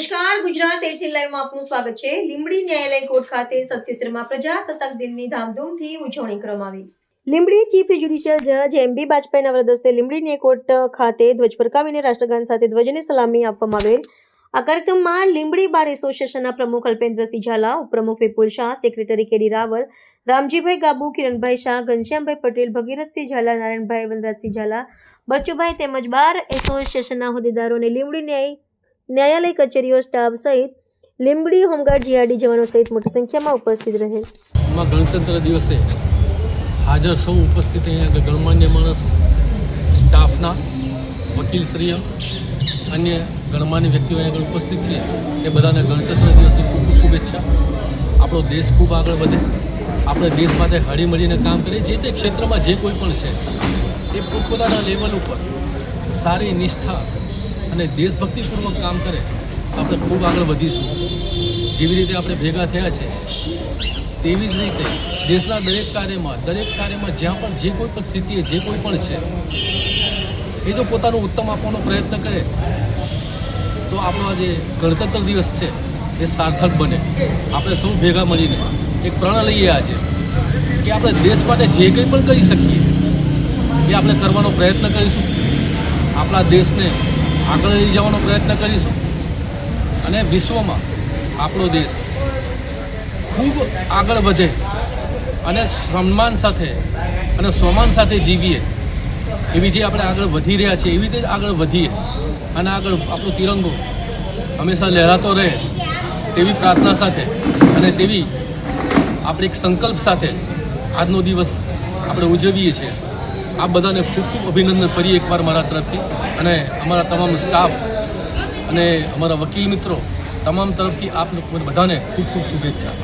Gujarat eighteen લાઈવમાં આપનું સ્વાગત છે. લીંબડી ન્યાયાલય કોર્ટ ખાતે સત્યોતેરમાં પ્રજાસત્તાક દિનની ધામધૂમથી ઉજવણી કરવામાં આવી. લીંબડી ચીફ જ્યુડિશિયલ જજ એમ બી બાજપાઈના વરદસ્તે લીંબડી કોર્ટ ખાતે ધ્વજ ફરકાવીને રાષ્ટ્રગાન સાથે ધ્વજને સલામી આપવામાં આવેલ. આ કાર્યક્રમમાં લીંબડી બાર એસોસિએશનના પ્રમુખ અલ્પેન્દ્રસિંહ ઝાલા, ઉપપ્રમુખ વિપુલ શાહ, સેક્રેટરી કેડી રાવલ, રામજીભાઈ ગાબુ, કિરણભાઈ શાહ, ઘનશ્યામભાઈ પટેલ, ભગીરથસિંહ ઝાલા, નારાયણભાઈ વનરાજસિંહ ઝાલા, બચ્ચુભાઈ તેમજ બાર એસોસિએશનના હોદ્દેદારોને લીંબડી ન્યાય ન્યાયાલય કચેરીઓ સ્ટાફ સહિત લીંબડી, હોમગાર્ડ, જીઆરડી જવાનો સહિત મોટી સંખ્યામાં ઉપસ્થિત રહે. ગણતંત્ર દિવસે હાજર સૌ ઉપસ્થિત અહીંયા ગણમાન્ય માણસો, સ્ટાફના, વકીલશ્રીઓ, અન્ય ગણમાન્ય વ્યક્તિઓ અહીંયા ઉપસ્થિત છે. એ બધાને ગણતંત્ર દિવસની ખૂબ ખૂબ શુભેચ્છા. આપણો દેશ ખૂબ આગળ વધે. આપણે દેશ માટે હળીમળીને કામ કરીએ. જે તે ક્ષેત્રમાં જે કોઈ પણ છે, એ પોતપોતાના લેવલ ઉપર સારી નિષ્ઠા અને દેશભક્તિપૂર્વક કામ કરે તો આપણે ખૂબ આગળ વધીશું. જેવી રીતે આપણે ભેગા થયા છે, તેવી જ રીતે દેશના દરેક કાર્યમાં દરેક કાર્યમાં જ્યાં પણ જે કોઈ પણ સ્થિતિએ જે કોઈ પણ છે, એ જો પોતાનું ઉત્તમ આપવાનો પ્રયત્ન કરે, તો આપણો આ જે ગણતંત્ર દિવસ છે, એ સાર્થક બને. આપણે સૌ ભેગા મળીને એક પ્રણ લઈએ આજે, કે આપણે દેશ માટે જે કંઈ પણ કરી શકીએ, એ આપણે કરવાનો પ્રયત્ન કરીશું. આપણા દેશને આગળ લઈ જવાનો પ્રયત્ન કરીશું. અને વિશ્વમાં આપણો દેશ ખૂબ આગળ વધે અને સન્માન સાથે અને સ્વમાન સાથે જીવીએ. એવી જે આપણે આગળ વધી રહ્યા છીએ, એવી રીતે આગળ વધીએ. અને આગળ આપણો તિરંગો હંમેશા લહેરાતો રહે તેવી પ્રાર્થના સાથે અને તેવી આપણે એક સંકલ્પ સાથે આજનો દિવસ આપણે ઉજવીએ છીએ. આ બધાને ખૂબ ખૂબ અભિનંદન ફરી એકવાર મારા તરફથી. અને અમારા તમામ સ્ટાફ અને અમારા વકીલ મિત્રો, તમામ તરફથી આપ લોકો બધાને ખૂબ ખૂબ શુભેચ્છા.